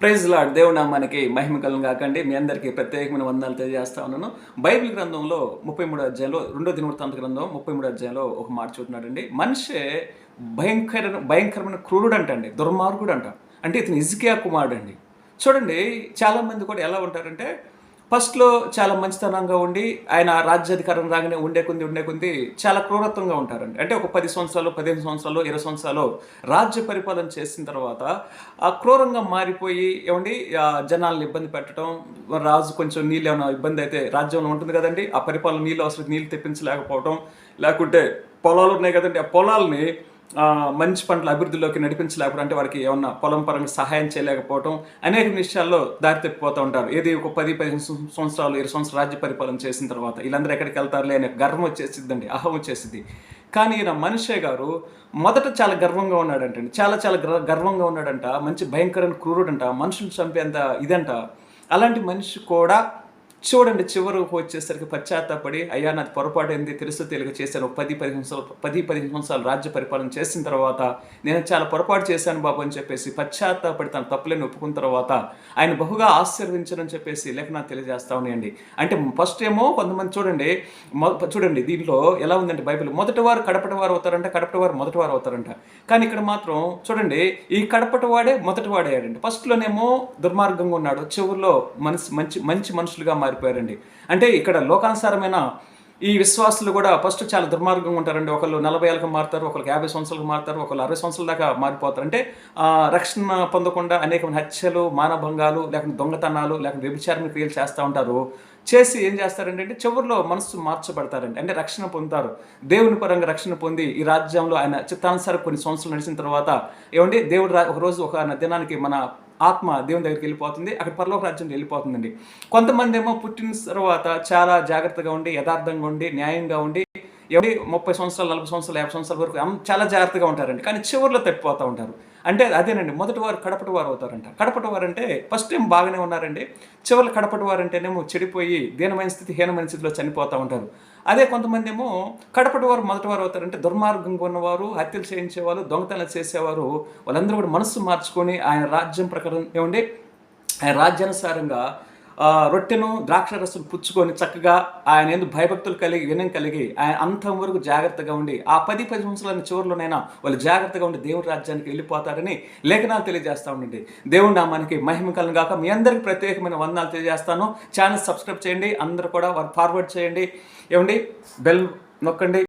Praise lord దేవుడు మనకి మహిమ కాకండి మీ అందరికీ ప్రత్యేకమైన వందనాలు తెలియజేస్తా ఉన్నాను. బైబిల్ గ్రంథంలో ముప్పై మూడు అధ్యాయంలో రెండో దినవృత్తాంత గ్రంథం ముప్పై మూడు అధ్యాయంలో ఒక మాట చూస్తున్నాడండి మనిషే భయంకర భయంకరమైన క్రూరుడు అంటండి దుర్మార్గుడు అంట అంటే ఇతను ఇజికియా కుమారుడు అండి చూడండి చాలామంది కూడా ఎలా ఉంటారంటే ఫస్ట్లో చాలా మంచితనంగా ఉండి ఆయన రాజ్యాధికారం రాగానే ఉండే కొంది ఉండే కొంది చాలా క్రూరత్వంగా ఉంటారండి. అంటే ఒక పది సంవత్సరాలు పదిహేను సంవత్సరాలు ఇరవై సంవత్సరాలు రాజ్య పరిపాలన చేసిన తర్వాత ఆ క్రూరంగా మారిపోయి ఏమండి జనాలను ఇబ్బంది పెట్టడం రాజు కొంచెం నీళ్ళు ఏమైనా ఇబ్బంది అయితే రాజ్యంలో ఉంటుంది కదండి. ఆ పరిపాలన నీళ్ళు అసలు నీళ్ళు తెప్పించలేకపోవడం లేకుంటే పొలాలు ఉన్నాయి కదండి. ఆ పొలాల్ని మంచి పంటల అభివృద్ధిలోకి నడిపించలేకపోవడం అంటే వారికి ఏమన్నా పొలం పరంగా సహాయం చేయలేకపోవడం అనేక విషయాల్లో దారి తప్పిపోతూ ఉంటారు. ఏది ఒక పది పదిహేను సంవత్సరాలు ఇరవై సంవత్సరాలు రాజ్య పరిపాలన చేసిన తర్వాత వీళ్ళందరూ ఎక్కడికి వెళ్తారులే అనే గర్వం వచ్చేసిద్దండి అహం వచ్చేసింది కానీ ఈయన మనిషే గారు మొదట చాలా గర్వంగా ఉన్నాడంటండి. చాలా చాలా గర్వ- గర్వంగా ఉన్నాడంట మంచి భయంకరమైన క్రూరుడంట మనుషులు చంపేంత ఇదంట. అలాంటి మనిషి కూడా చూడండి చివరకు వచ్చేసరికి పశ్చాత్తాపడి అయ్యా నాది పొరపాటు ఏంది తెలుసు తెలుగు చేశాను. పది పది పదిహేను సంవత్సరాలు పది పదిహేను సంవత్సరాలు రాజ్య పరిపాలన చేసిన తర్వాత నేను చాలా పొరపాటు చేశాను బాబు అని చెప్పేసి పశ్చాత్తాపడి తన తప్పులేని ఒప్పుకున్న తర్వాత ఆయన బహుగా ఆశీర్వించని చెప్పేసి లేఖనాలు తెలియజేస్తా ఉన్నాయండి. అంటే ఫస్ట్ ఏమో కొంతమంది చూడండి చూడండి దీంట్లో ఎలా ఉందంటే బైబిల్ మొదటి వారు కడపటి వారు అవుతారంట కడపటి వారు మొదటి వారు అవుతారంట. కానీ ఇక్కడ మాత్రం చూడండి ఈ కడపటి వాడే మొదటి వాడేయాడండి ఫస్ట్లోనేమో దుర్మార్గంగా ఉన్నాడు చివరిలో మనసు మంచి మంచి మనుషులుగా మారిపోయారండి. అంటే ఇక్కడ లోకానుసారమైన ఈ విశ్వాసులు కూడా ఫస్ట్ చాలా దుర్మార్గంగా ఉంటారండి. ఒకళ్ళు నలభై ఏళ్ళకి మారుతారు ఒకరికి యాభై సంవత్సరాలకు మారుతారు ఒకళ్ళు అరవై సంవత్సరాల దాకా మారిపోతారు. అంటే రక్షణ పొందకుండా అనేకమైన హత్యలు మానభంగాలు లేకుంటే దొంగతనాలు లేకుంటే వ్యభిచారం క్రియలు చేస్తూ ఉంటారు. చేసి ఏం చేస్తారంటే అంటే చివరిలో మనసు మార్చబడతారండి. అంటే రక్షణ పొందుతారు. దేవుని పరంగా రక్షణ పొంది ఈ రాజ్యంలో ఆయన చిత్తానుసారం కొన్ని సంవత్సరాలు నడిచిన తర్వాత ఏమండి? దేవుడు రా- ఒక రోజు ఒక దినానికి మన ఆత్మ దేవుని దగ్గరికి వెళ్ళిపోతుంది. అక్కడ పరలోక రాజ్యం వెళ్ళిపోతుందండి. కొంతమంది ఏమో పుట్టిన తర్వాత చాలా జాగ్రత్తగా ఉండి యథార్థంగా ఉండి న్యాయంగా ఉండి ఎవరి ముప్పై సంవత్సరాలు నలభై సంవత్సరాలు యాభై సంవత్సరాల వరకు చాలా జాగ్రత్తగా ఉంటారండి. కానీ చివరిలో తప్పిపోతూ ఉంటారు. అంటే అదేనండి మొదటి వారు కడపటి వారు అవుతారంట. కడపటి వారు అంటే ఫస్ట్ టైం బాగానే ఉన్నారండి. చివరి కడపటి వారు అంటేనేమో చెడిపోయి దీనమైన స్థితి హీనమైన స్థితిలో చనిపోతూ ఉంటారు. అదే కొంతమంది ఏమో కడపటి వారు మొదటి వారు అవుతారంటే దుర్మార్గంగా ఉన్నవారు హత్యలు చేయించేవారు దొంగతనాలు చేసేవారు వాళ్ళందరూ కూడా మనస్సు మార్చుకొని ఆయన రాజ్యం ప్రకారం ఏమండి? ఆయన రాజ్యానుసారంగా రొట్టెను ద్రాక్ష రసం పుచ్చుకొని చక్కగా ఆయన ఎందుకు భయభక్తులు కలిగి వినం కలిగి ఆయన అంతం వరకు జాగ్రత్తగా ఉండి ఆ పది పది సంవత్సరాల చివరిలోనైనా వాళ్ళు జాగ్రత్తగా ఉండి దేవుడి రాజ్యానికి వెళ్ళిపోతారని లేఖనాలు తెలియజేస్తా ఉండండి. దేవుడి నామానికి మహిమ కలను కాక మీ అందరికి ప్రత్యేకమైన వందనాలు తెలియజేస్తాను. ఛానల్ సబ్స్క్రైబ్ చేయండి అందరూ కూడా వారు ఫార్వర్డ్ చేయండి. ఏమండి? బెల్ నొక్కండి.